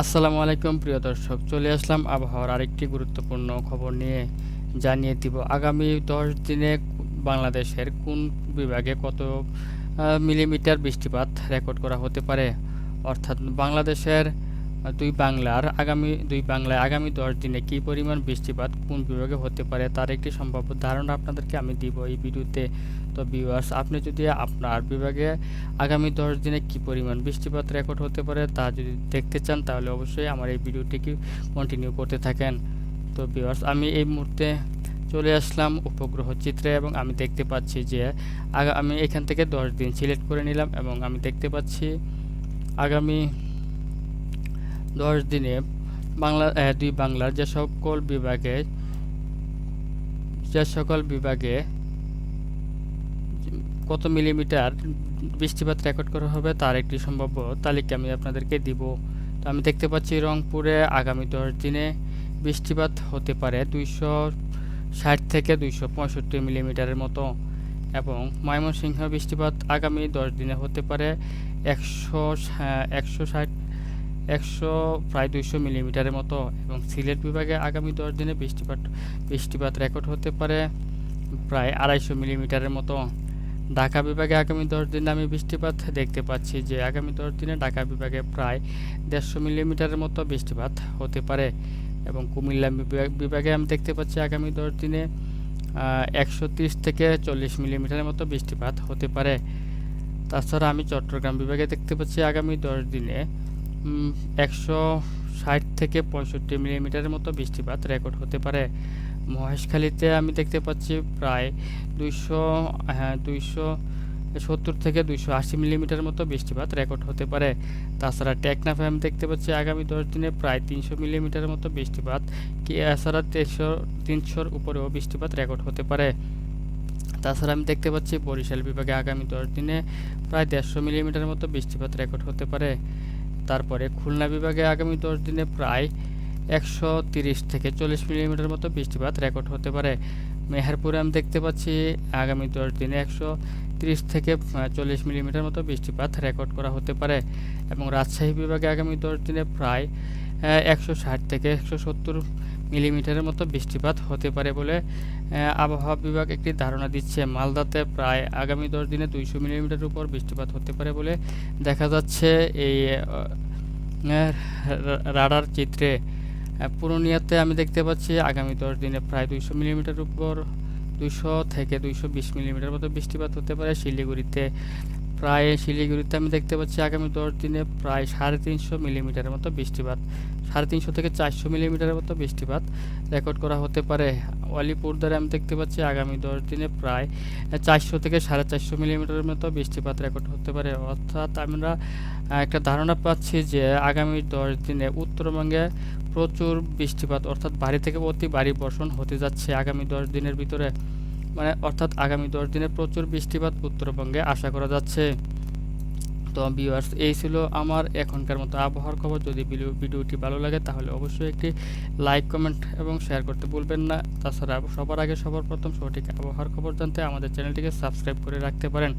আসসালামু আলাইকুম, প্রিয় দর্শক। চলে আসলাম আবহাওয়ার আরেকটি গুরুত্বপূর্ণ খবর নিয়ে। জানিয়ে দিব, আগামী দশ দিনে বাংলাদেশের কোন বিভাগে কত মিলিমিটার বৃষ্টিপাত রেকর্ড করা হতে পারে? অর্থাৎ বাংলাদেশের দুই বাংলার আগামী, দুই বাংলায় আগামী দশ দিনে কী পরিমাণ বৃষ্টিপাত কোন বিভাগে হতে পারে তার একটি সম্ভাব্য ধারণা আপনাদেরকে আমি দিব এই ভিডিওতে। তো ভিউয়ার্স আপনি যদি আপনার বিভাগে আগামী দশ দিনে কী পরিমাণ বৃষ্টিপাত রেকর্ড হতে পারে তা যদি দেখতে চান, তাহলে অবশ্যই আমার এই ভিডিওটিকে কন্টিনিউ করতে থাকেন। তো ভিউয়ার্স আমি এই মুহূর্তে চলে আসলাম উপগ্রহ চিত্রে এবং আমি দেখতে পাচ্ছি যে আমি এখান থেকে দশ দিন সিলেক্ট করে নিলাম এবং আমি দেখতে পাচ্ছি আগামী দশ দিনে বাংলা দুই বাংলার যে সকল বিভাগে, যে সকল বিভাগে কত মিলিমিটার বৃষ্টিপাত রেকর্ড করা হবে তার একটি সম্ভাব্য তালিকা আমি আপনাদেরকে দিব। তো আমি দেখতে পাচ্ছি রংপুরে আগামী দশ দিনে বৃষ্টিপাত হতে পারে দুইশো ষাট থেকে দুইশো পঁয়ষট্টি মিলিমিটারের মতো এবং ময়মনসিংহ বৃষ্টিপাত আগামী দশ দিনে হতে পারে একশো একশো ষাট একশো, প্রায় দুইশো মিলিমিটারের মতো এবং সিলেট বিভাগে আগামী দশ দিনে বৃষ্টিপাত বৃষ্টিপাত রেকর্ড হতে পারে প্রায় আড়াইশো মিলিমিটারের মতো। ঢাকা বিভাগে আগামী দশ দিনে আমি বৃষ্টিপাত দেখতে পাচ্ছি যে আগামী দশ দিনে ঢাকা বিভাগে প্রায় দেড়শো মিলিমিটারের মতো বৃষ্টিপাত হতে পারে এবং কুমিল্লা বিভাগ- আমি দেখতে পাচ্ছি আগামী দশ দিনে একশো তিরিশ থেকে চল্লিশ মিলিমিটারের মতো বৃষ্টিপাত হতে পারে। তাছাড়া আমি চট্টগ্রাম বিভাগে দেখতে পাচ্ছি আগামী দশ দিনে একশো ষাট থেকে পঁয়ষট্টি মিলিমিটারের মতো বৃষ্টিপাত রেকর্ড হতে পারে। মহেশখালীতে আমি দেখতে পাচ্ছি প্রায় দুইশো হ্যাঁ দুইশো সত্তর থেকে দুইশো আশি মিলিমিটার মতো বৃষ্টিপাত রেকর্ড হতে পারে। তাছাড়া টেকনাফে আমি দেখতে পাচ্ছি আগামী দশ দিনে প্রায় তিনশো মিলিমিটারের মতো বৃষ্টিপাত। কি এছাড়া তিনশো, তিনশোর উপরেও বৃষ্টিপাত রেকর্ড হতে পারে। তাছাড়া আমি দেখতে পাচ্ছি বরিশাল বিভাগে আগামী দশ দিনে প্রায় দেড়শো মিলিমিটার মতো বৃষ্টিপাত রেকর্ড হতে পারে। তারপরে খুলনা বিভাগে আগামী দশ দিনে প্রায় একশো তিরিশ থেকে চল্লিশ মিলিমিটার মতো বৃষ্টিপাত রেকর্ড হতে পারে। মেহেরপুরে আমি দেখতে পাচ্ছি আগামী দশ দিনে একশো তিরিশ থেকে চল্লিশ মিলিমিটার মতো বৃষ্টিপাত রেকর্ড করা হতে পারে এবং রাজশাহী বিভাগে আগামী দশ দিনে প্রায় একশো ষাট থেকে একশো সত্তর মিলিমিটারের মতো বৃষ্টিপাত হতে পারে বলে আবহাওয়া বিভাগ একটি ধারণা দিচ্ছে। মালদাতে প্রায় আগামী দশ দিনে দুইশো মিলিমিটার উপর বৃষ্টিপাত হতে পারে বলে দেখা যাচ্ছে। এই রাডার চিত্রে পুরুলিয়াতে আমি দেখতে পাচ্ছি আগামী দশ দিনে প্রায় দুইশো মিলিমিটার উপর দুইশো থেকে দুইশো বিশ মিলিমিটার মতো বৃষ্টিপাত হতে পারে। শিলিগুড়িতে প্রায় শিলিগুড়িতে আমি দেখতে পাচ্ছি আগামী দশ দিনে প্রায় সাড়ে তিনশো মিলিমিটারের মতো বৃষ্টিপাত। সাড়ে তিনশো থেকে চারশো মিলিমিটারের মতো বৃষ্টিপাত রেকর্ড করা হতে পারে। অলিপুরদারে আমি দেখতে পাচ্ছি আগামী দশ দিনে প্রায় চারশো থেকে সাড়ে চারশো মিলিমিটারের মতো বৃষ্টিপাত রেকর্ড হতে পারে। অর্থাৎ আমরা একটা ধারণা পাচ্ছি যে আগামী দশ দিনে উত্তরবঙ্গে প্রচুর বৃষ্টিপাত, অর্থাৎ ভারী থেকে অতি ভারী বর্ষণ হতে যাচ্ছে আগামী দশ দিনের ভিতরে। মানে অর্থাৎ আগামী দশ দিনে প্রচুর বৃষ্টিপাত উত্তরবঙ্গে আশা করা যাচ্ছে। তো ভিউয়ার্স এই ছিল আমার এখনকার মতো আবহাওয়ার খবর। যদি ভিডিও- ভিডিওটি ভালো লাগে, তাহলে অবশ্যই একটি লাইক কমেন্ট এবং শেয়ার করতে ভুলবেন না। তাছাড়া সবার আগে সবার প্রথম সঠিক আবহাওয়ার খবর জানতে আমাদের চ্যানেলটিকে সাবস্ক্রাইব করে রাখতে পারেন।